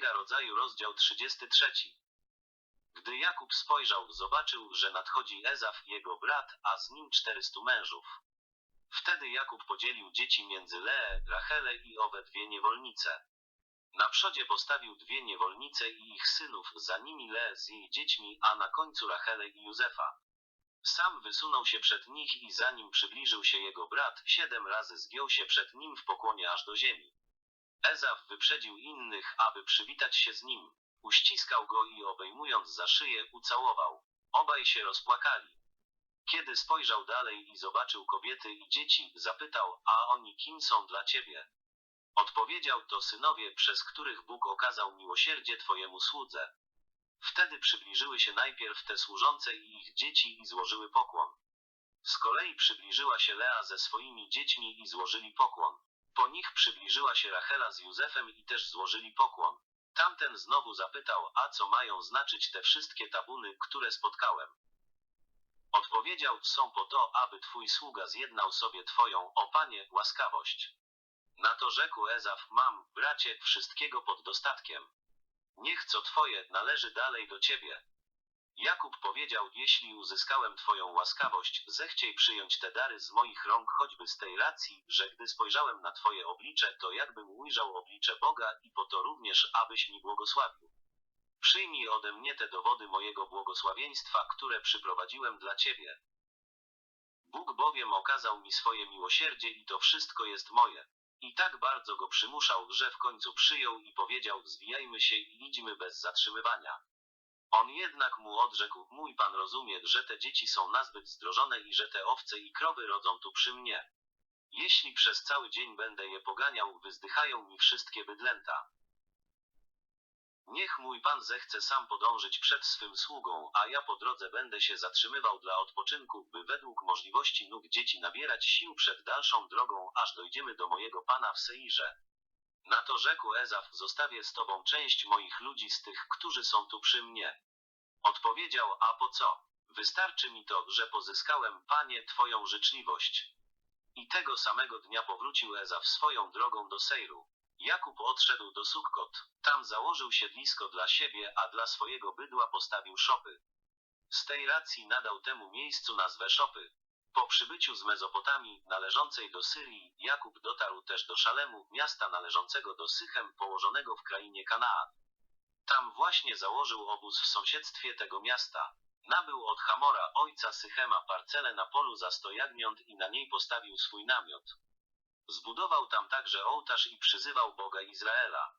Księga Rodzaju, rozdział 33. Gdy Jakub spojrzał, zobaczył, że nadchodzi Ezaf, jego brat, a z nim czterystu mężów. Wtedy Jakub podzielił dzieci między Leę, Rachelę i owe dwie niewolnice. Na przodzie postawił dwie niewolnice i ich synów, za nimi Leę z jej dziećmi, a na końcu Rachelę i Józefa. Sam wysunął się przed nich i zanim przybliżył się jego brat, siedem razy zgiął się przed nim w pokłonie aż do ziemi. Ezaf wyprzedził innych, aby przywitać się z nim. Uściskał go i obejmując za szyję, ucałował. Obaj się rozpłakali. Kiedy spojrzał dalej i zobaczył kobiety i dzieci, zapytał, a oni kim są dla ciebie? Odpowiedział to synowie, przez których Bóg okazał miłosierdzie twojemu słudze. Wtedy przybliżyły się najpierw te służące i ich dzieci i złożyły pokłon. Z kolei przybliżyła się Lea ze swoimi dziećmi i złożyli pokłon. Po nich przybliżyła się Rachela z Józefem i też złożyli pokłon. Tamten znowu zapytał, a co mają znaczyć te wszystkie tabuny, które spotkałem? Odpowiedział, są po to, aby twój sługa zjednał sobie twoją, o panie, łaskawość. Na to rzekł Ezaf, mam, bracie, wszystkiego pod dostatkiem. Niech co twoje należy dalej do ciebie. Jakub powiedział, jeśli uzyskałem twoją łaskawość, zechciej przyjąć te dary z moich rąk choćby z tej racji, że gdy spojrzałem na twoje oblicze, to jakbym ujrzał oblicze Boga i po to również, abyś mi błogosławił. Przyjmij ode mnie te dowody mojego błogosławieństwa, które przyprowadziłem dla ciebie. Bóg bowiem okazał mi swoje miłosierdzie i to wszystko jest moje. I tak bardzo go przymuszał, że w końcu przyjął i powiedział, zwijajmy się i idźmy bez zatrzymywania. On jednak mu odrzekł, mój pan rozumie, że te dzieci są nazbyt zdrożone i że te owce i krowy rodzą tu przy mnie. Jeśli przez cały dzień będę je poganiał, wyzdychają mi wszystkie bydlęta. Niech mój pan zechce sam podążyć przed swym sługą, a ja po drodze będę się zatrzymywał dla odpoczynku, by według możliwości nóg dzieci nabierać sił przed dalszą drogą, aż dojdziemy do mojego pana w Seirze. Na to rzekł Ezaf, zostawię z tobą część moich ludzi z tych, którzy są tu przy mnie. Odpowiedział, a po co? Wystarczy mi to, że pozyskałem, panie, twoją życzliwość. I tego samego dnia powrócił Ezaf swoją drogą do Sejru. Jakub odszedł do Sukkot. Tam założył siedlisko dla siebie, a dla swojego bydła postawił szopy. Z tej racji nadał temu miejscu nazwę szopy. Po przybyciu z Mezopotamii, należącej do Syrii, Jakub dotarł też do Szalemu, miasta należącego do Sychem, położonego w krainie Kanaan. Tam właśnie założył obóz w sąsiedztwie tego miasta. Nabył od Hamora, ojca Sychema, parcelę na polu za sto jagniąt i na niej postawił swój namiot. Zbudował tam także ołtarz i przyzywał Boga Izraela.